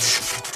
Evet.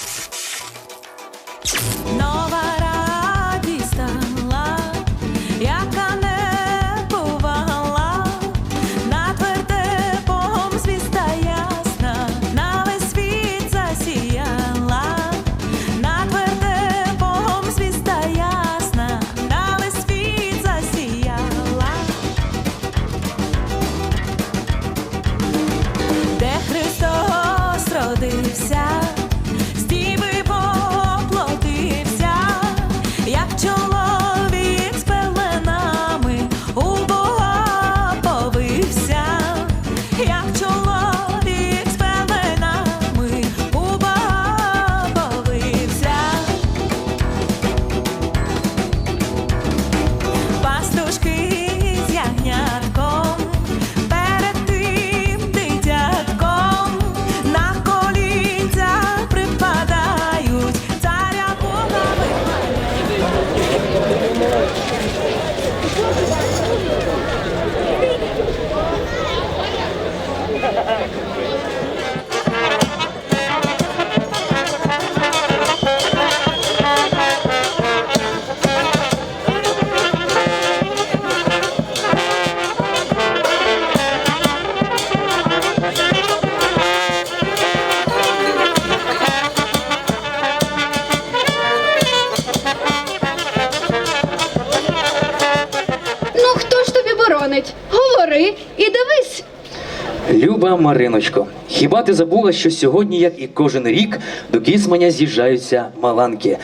Мариночко, хіба ти забула, що сьогодні, як і кожен рік, до Кісманя з'їжджаються маланки?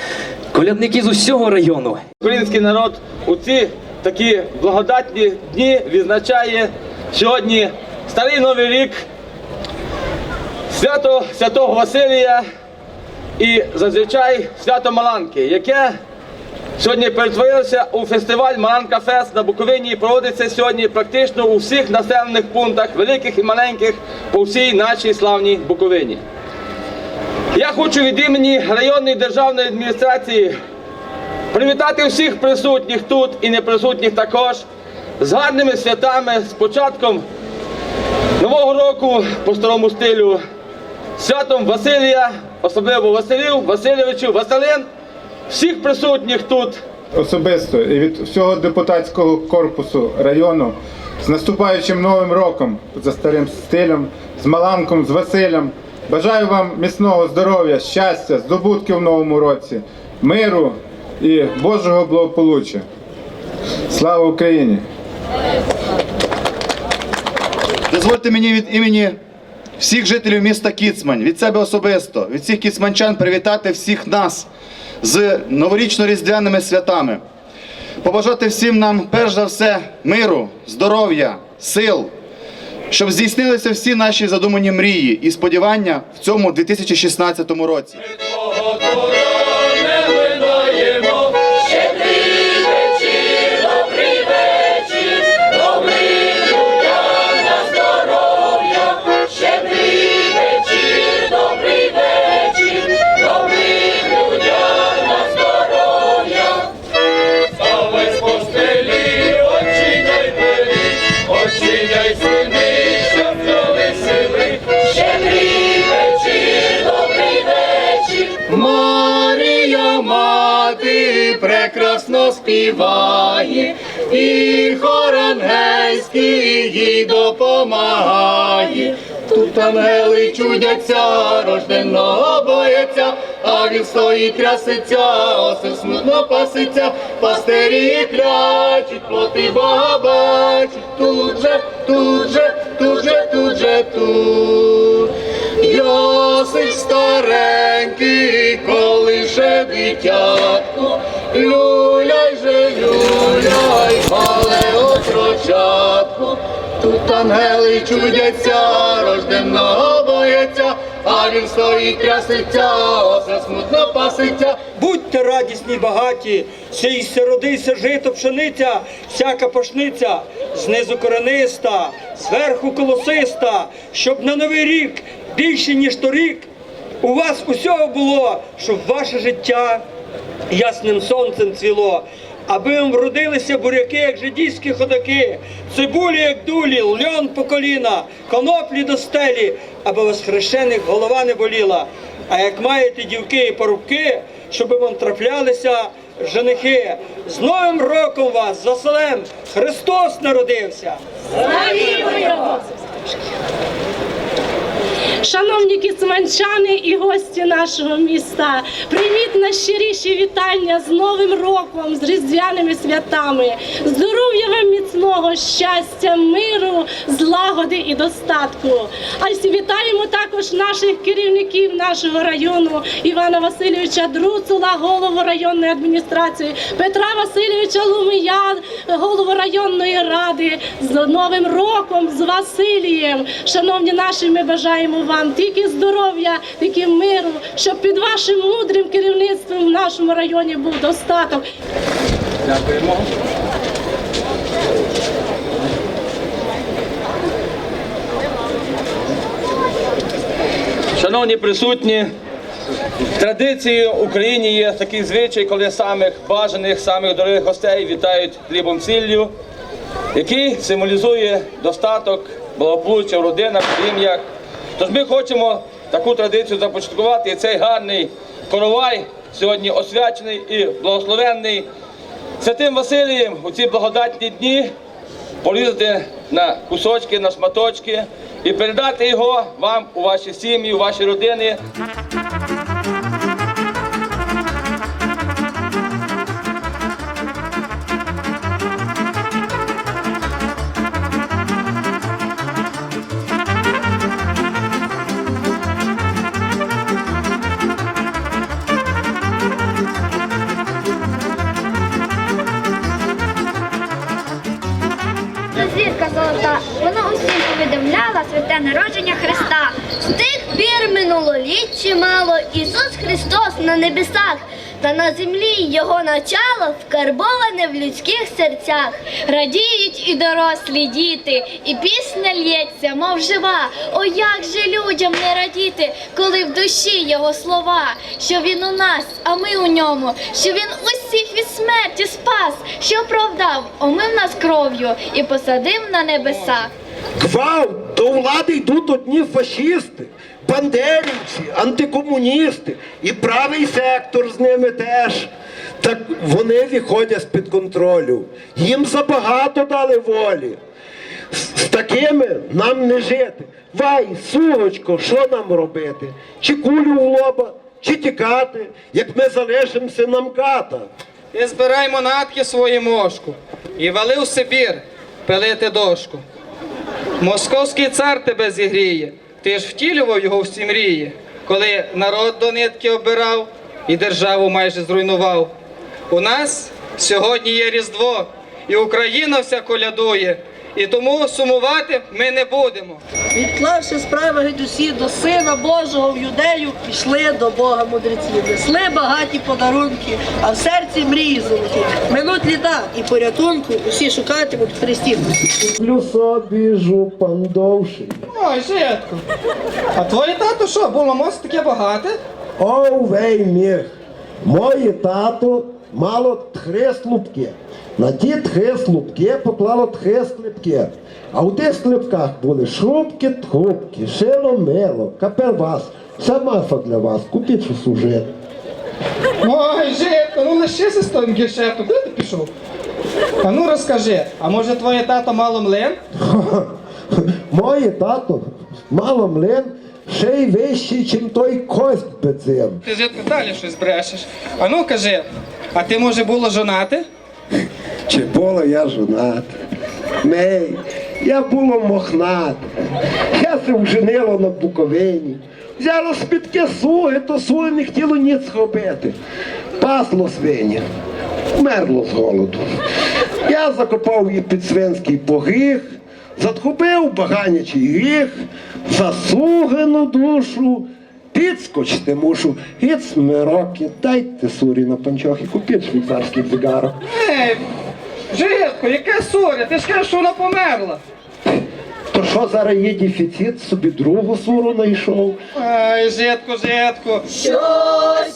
Колядники з усього району. Український народ у ці такі благодатні дні відзначає сьогодні Старий Новий рік, свято Святого Василія і зазвичай свято Маланки, яке сьогодні перетворилося у фестиваль Маланка Фест на Буковині і проводиться сьогодні практично у всіх населених пунктах, великих і маленьких, по всій нашій славній Буковині. Я хочу від імені районної державної адміністрації привітати всіх присутніх тут і неприсутніх також з гарними святами, з початком Нового року по старому стилю, святом Василія, особливо Василів, Васильовичу, Василин, всіх присутніх тут. особисто і від всього депутатського корпусу району з наступаючим новим роком за старим стилем, з Маланком, з Василем. Бажаю вам міцного здоров'я, щастя, здобутків в новому році, миру і Божого благополуччя. Слава Україні! Дозвольте мені від імені всіх жителів міста Кіцмань, від себе особисто, від всіх кіцманчан привітати всіх нас з новорічно-різдвяними святами. Побажати всім нам, перш за все, миру, здоров'я, сил, щоб здійснилися всі наші задумані мрії і сподівання в цьому 2016 році. Співає, і хор ангельський їй допомагає. Тут ангели чудяться, рожденого бояться, а він стоїть трясеться, осе смутно паситься, пастирі клячуть, плоти Бога бачить, тут же, тут же, тут же, тут же, тут. Йосип старенький, коли ще дитятко, же, люляй, мале. Тут ангели чудяться, рожденого бояться, а він стоїть трясеться, осе смутно паситься. Будьте радісні, багаті, сійся, родися, жито, пшениця, всяка пашниця, знизу корениста, зверху колосиста, щоб на новий рік більше, ніж торік, у вас усього було, щоб ваше життя ясним сонцем цвіло. Аби вам вродилися буряки, як жидійські ходаки, цибулі, як дулі, льон по коліна, коноплі до стелі, аби вас хрещених голова не боліла. А як маєте дівки і порубки, щоб вам траплялися женихи. З Новим роком вас, з Василем! Христос народився! Шановні кіцманчани і гості нашого міста, прийміть найщиріші вітання з Новим роком, з різдвяними святами, здоров'я вам міцного, щастя, миру, злагоди і достатку. А вітаємо також наших керівників нашого району Івана Васильовича Друцула, голову районної адміністрації, Петра Васильовича Лумия, голову районної ради. З Новим роком, з Василієм. Шановні наші, ми бажаємо вам тільки здоров'я, тільки миру, щоб під вашим мудрим керівництвом в нашому районі був достаток. Дякуємо. Шановні присутні, в традиції в Україні є такий звичай, коли самих бажаних, самих дорогих гостей вітають хлібом сіллю, який символізує достаток, благополуччя в родинах, в сім'ях. Тож ми хочемо таку традицію започаткувати. І цей гарний коровай сьогодні освячений і благословенний Святим Василієм у ці благодатні дні порізати на кусочки, на шматочки і передати його вам у ваші сім'ї, у ваші родини. Минуло літ чимало, Ісус Христос на небесах, та на землі його начало вкарбоване в людських серцях. Радіють і дорослі діти, і пісня лється, мов жива. О, як же людям не радіти, коли в душі його слова, що він у нас, а ми у ньому, що він усіх від смерті спас, що оправдав, омив нас кров'ю і посадив на небесах. Гвалт, до влади йдуть одні фашисти, бандерівці, антикомуністи і правий сектор з ними теж. Так вони виходять з-під контролю. Їм забагато дали волі. З, такими нам не жити. Вай, сулочко, що нам робити? Чи кулю в лоба, чи тікати, як ми залишимося нам ката. І збирай монатки свої мошку, і вали в Сибір пилити дошку. Московський цар тебе зігріє, ти ж втілював його всі мрії, коли народ до нитки обирав і державу майже зруйнував. У нас сьогодні є Різдво, і Україна вся колядує, і тому сумувати ми не будемо. Відклавши справи геть усі до Сина Божого в юдею, пішли до Бога мудреці. Несли багаті подарунки, а в серці мрії золоті. Минуть літа і порятунку усі шукатимуть в Христі. Люблю собі жупан довший. Ой, житко. А твоє тато що, було мост таке багате? Овей міг. Моє тато мало тхри слупки. На ті тхи слупки поклало тхи сліпки. А у тих сліпках були шубки, тхубки, шило мило, капервас. Все масло для вас. Купіть щось уже. Ой, житко, ну лишися з тим гешефтом. Куди ти пішов? А ну розкажи, а може твоє тато мало млин? Моє тато мало млин ще й вищий, чим той кость бецин. Ти житко далі щось брешеш. А ну кажи, а ти може було жонати? Чи було я жонат? Мей, я було мохнат. Я се вженило на Буковині. Взяло з-під суги, то суги не хотіло ніц робити. Пасло свиня, вмерло з голоду. Я закопав її під свинський погріх, затхопив баганячий гріх, засугену душу. Підскочити мушу, гіц мироки, дайте сурі на панчохи, купіть швейцарський цигарок. Ей, житко, яке суря? Ти ж кажеш, що вона померла. То що зараз є дефіцит, собі другу суру знайшов? Ай, житко, житко. Поглянь,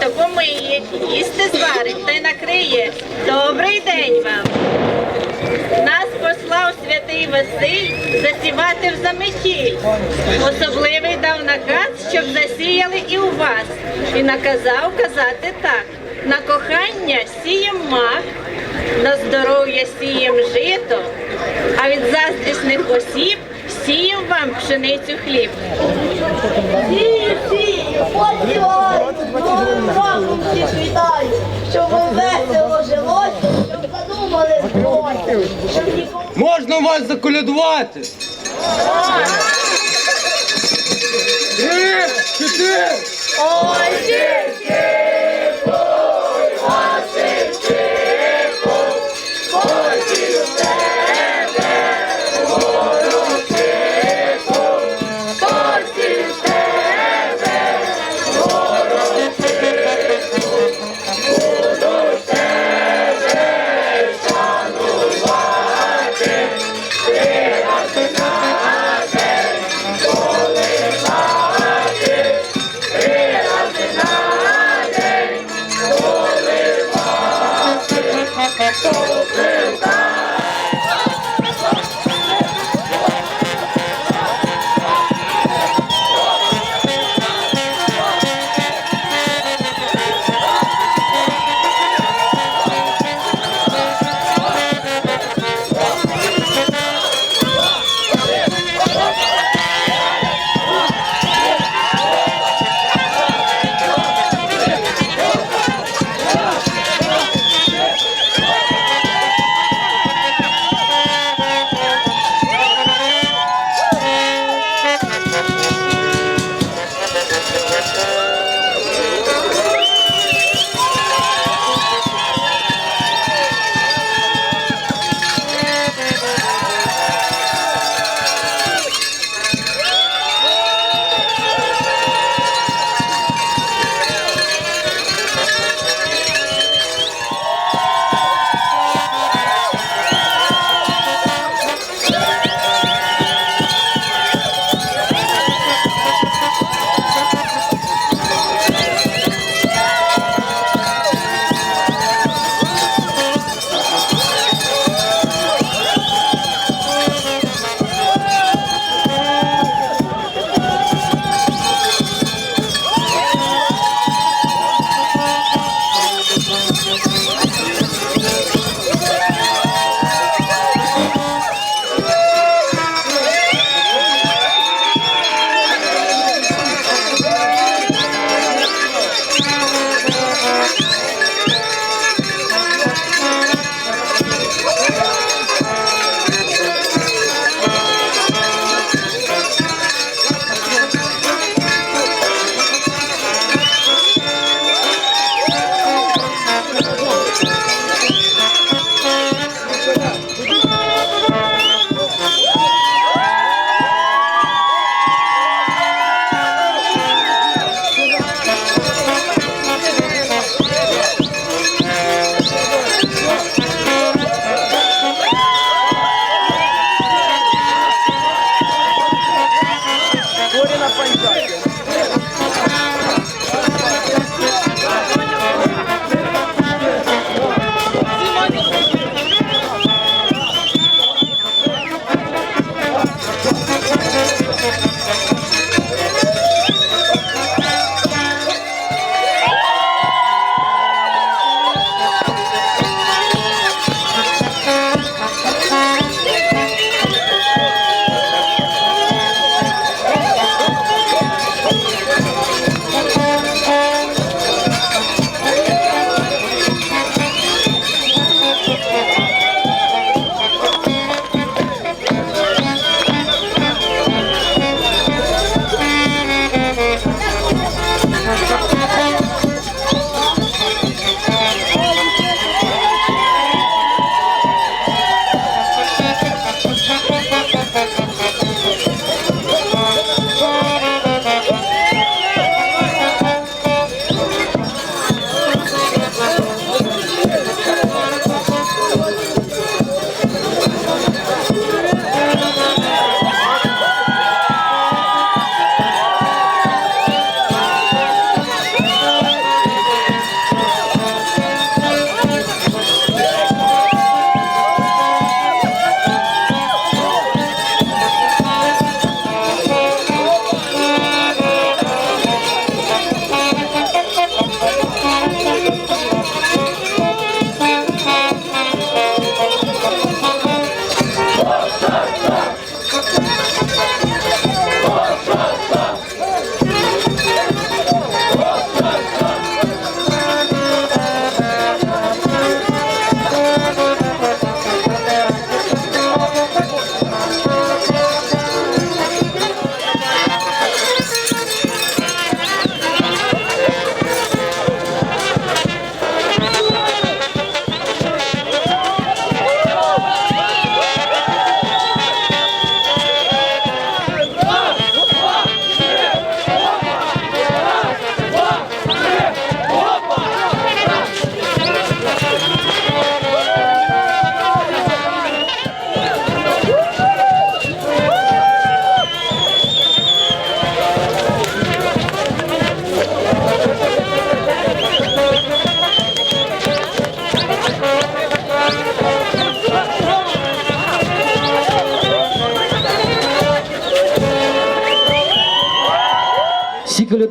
то помиє, їсти зварить та й накриє. Добрий день вам! Нас послав святий Василь засівати в заметіль. Особливий дав наказ, щоб засіяли і у вас. І наказав казати так: на кохання сієм мак, на здоров'я сієм жито, а від заздрісних осіб сієм вам пшеницю хліб. Подіваю, новим роком всіх вітаю, щоб вам весело жилося, щоб задумали Можна вас заколядувати? Три, чотири. Ой, тільки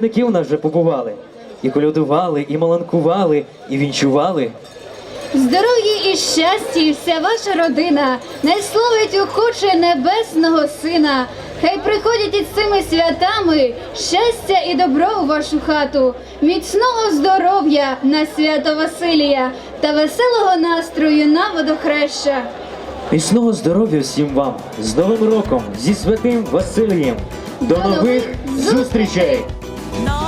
колядники у нас вже побували. І колядували, і маланкували, і вінчували. Здоров'я і щастя, і вся ваша родина, не словить охоче небесного сина. Хай приходять із цими святами щастя і добро у вашу хату, міцного здоров'я на свято Василія та веселого настрою на водохреща. Міцного здоров'я всім вам з Новим роком, зі святим Василієм. До До нових зустрічей! Новий